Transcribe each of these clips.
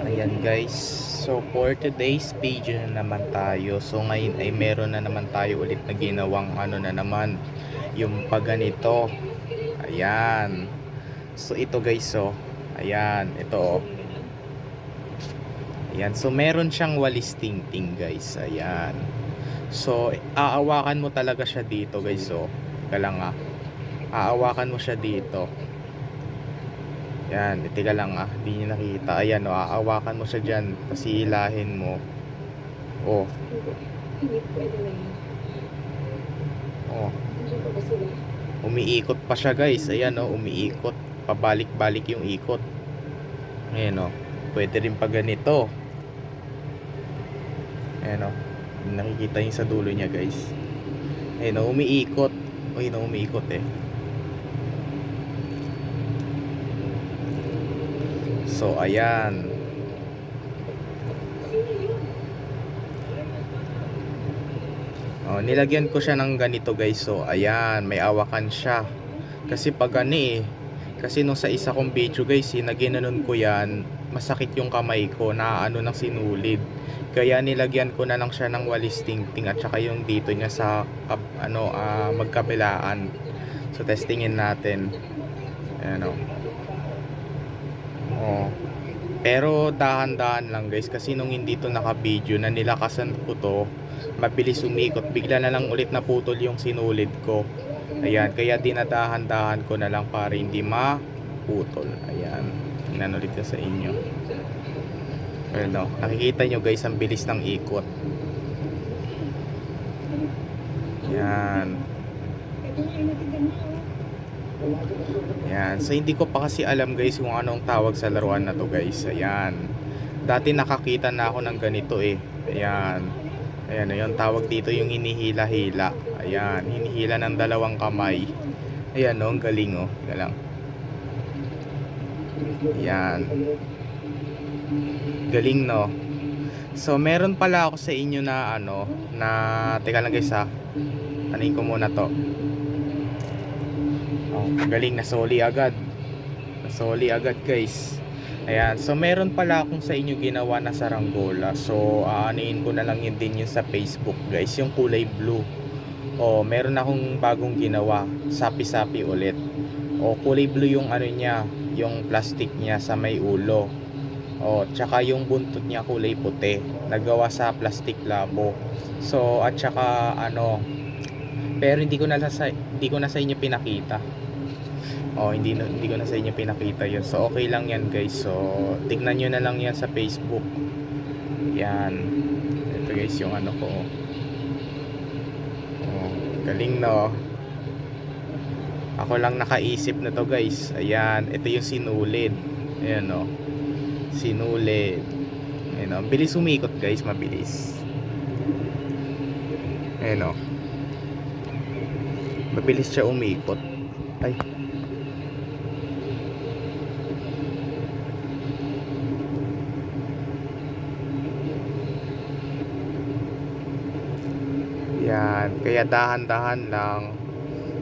Ayan guys, so for today's page na naman tayo. So ngayon ay meron na naman tayo ulit na ginawang ano na naman, yung paganito. Ayan. So ito guys, so ayan, ito oh. Ayan, so meron siyang walis tingting guys. Ayan. So aawakan mo talaga siya dito guys, so. Teka lang ah. Aawakan mo siya dito. Yan, teka lang ah, hindi niyo nakita. Ayan o, aawakan mo siya dyan, tapos hihilahin mo. Oh, Hindi pwede na yun. oh, umiikot pa siya guys. Ayan o, umiikot. Pabalik-balik yung ikot. Ayan o, pwede rin pa ganito. Ayan o, nakikita yung sa dulo niya guys. Ayan o, umiikot. Ayan o, umiikot eh. So, ayan. Oh, nilagyan ko siya ng ganito guys. So, ayan, may awakan siya. Kasi pag gani eh. Kasi nung sa isa kong video guys, eh, na ginanon ko yan, masakit yung kamay ko na ano ng sinulid. Kaya nilagyan ko na lang siya ng walis tingting at saka yung dito niya sa ano ah, magkabilaan. So testingin natin. Ayan oh. Pero dahan-dahan lang guys kasi nung hindi to naka-video na nilakasan ko to, mabilis umikot. Bigla na lang ulit naputol yung sinulid ko. Ayan, kaya dinadahan-dahan ko na lang para hindi maputol. Ayan, tingnan ulit ko sa inyo. Well, nakikita nyo guys ang bilis ng ikot. Ayan. Ito nga yung natigyan mo. Ayan. So, hindi ko pa kasi alam guys kung anong tawag sa laruan na to guys. Ayan. Dati nakakita na ako ng ganito eh. Ayan. Ayan, yung tawag dito yung hinihila-hila. Ayan, hinihila ng dalawang kamay. Ayan, no, ang galing oh. Teka lang. Ayan. Galing no. So, meron pala ako sa inyo na ano, na, teka lang guys ha. Anin ko muna to. Oh, galing na soli agad. Nasoli agad guys. Ayan, so meron pala akong sa inyo ginawa na saranggola. So, aanuin ko na lang yun din yun sa Facebook guys, yung kulay blue. O, meron akong bagong ginawa, sapi-sapi ulit. O, kulay blue yung ano niya, yung plastic niya sa may ulo. O, tsaka yung buntot niya kulay puti. Nagawa sa plastic labo. So, at tsaka ano, pero hindi ko na sa hindi ko na sa inyo pinakita. Oh, hindi na, hindi ko na sa inyo pinakita 'yun. So okay lang 'yan, guys. So tignan niyo na lang 'yan sa Facebook. Yan. Ito guys yung ano ko. Oh, galing no. Ako lang nakaisip na to, guys. Ayan, ito yung sinulid. Ayan no. Sinulid. Ayan no. Bilis umikot, guys, mabilis. Ayan no. Mabilis siya umikot. Ay. Yan. Kaya dahan-dahan lang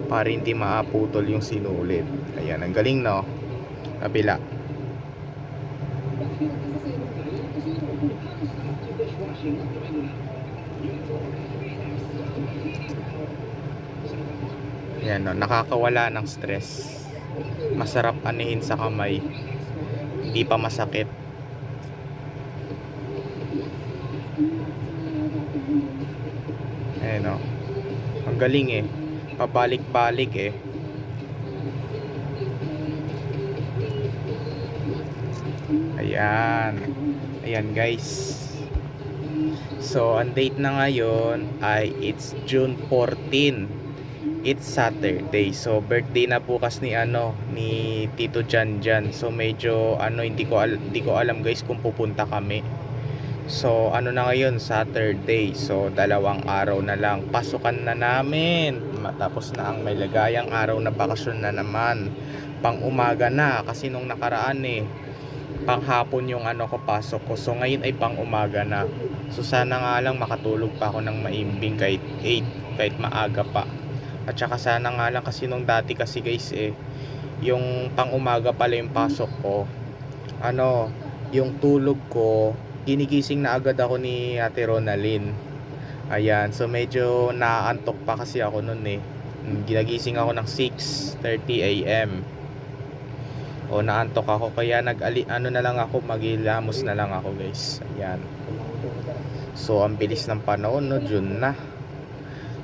para hindi maaputol yung sinulid. Ayan. Ang galing, no? Kabila. Yan, no? Nakakawala ng stress. Masarap anihin sa kamay. Hindi pa masakit. Ayan o. Ang galing eh. Pabalik-balik eh. Ayan. Ayan guys. So, ang date na ngayon ay it's June 14. It's Saturday. So, birthday na bukas ni ano, ni Tito Jan Jan. So, medyo ano, hindi ko hindi ko alam guys kung pupunta kami. So, ano na ngayon? Saturday. So, dalawang araw na lang. Pasukan na namin. Matapos na ang may lagayang araw na bakasyon na naman. Pang umaga na. Kasi nung nakaraan eh. Pang hapon yung ano ko pasok ko. So, ngayon ay pang umaga na. So, sana nga lang makatulog pa ako ng maimbing kahit 8. Kahit maaga pa. At saka sana nga lang kasi nung dati kasi guys eh. Yung pang umaga pala yung pasok ko. Ano, yung tulog ko, ginigising na agad ako ni Ate Ronalyn. Ayan, so medyo naantok pa kasi ako noon eh. Mm, Ginagising ako ng 6:30 AM. O naantok ako kaya nag ano na lang ako, magilamos na lang ako, guys. Ayan. So ang bilis ng panahon, no, June na.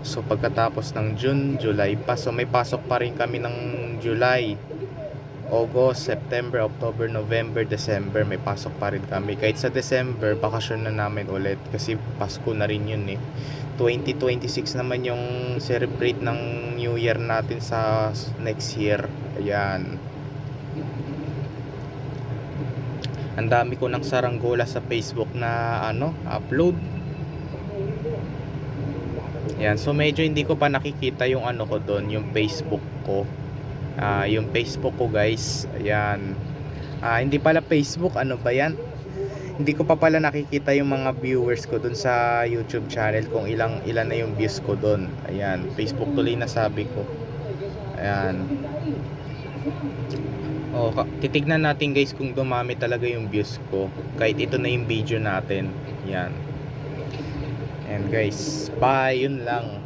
So pagkatapos ng June, July pa. So may pasok pa rin kami ng July. August, September, October, November, December may pasok pa rin kami. Kahit sa December, bakasyon na namin ulit kasi Pasko na rin yun eh. 2026 naman yung celebrate ng New Year natin sa next year. Ayan. Ang dami ko ng saranggola sa Facebook na ano, upload. Yan, so medyo hindi ko pa nakikita yung ano ko doon, yung Facebook ko. Ah, yung Facebook ko, guys. Ayan. Ah, hindi pala Facebook, ano ba 'yan? Hindi ko pa pala nakikita yung mga viewers ko doon sa YouTube channel kung ilang ilan na yung views ko doon. Ayan, Facebook tuloy na sabi ko. Ayan. Oh, titignan natin guys kung dumami talaga yung views ko. Kahit ito na yung video natin. Yan. And guys, bye, yun lang.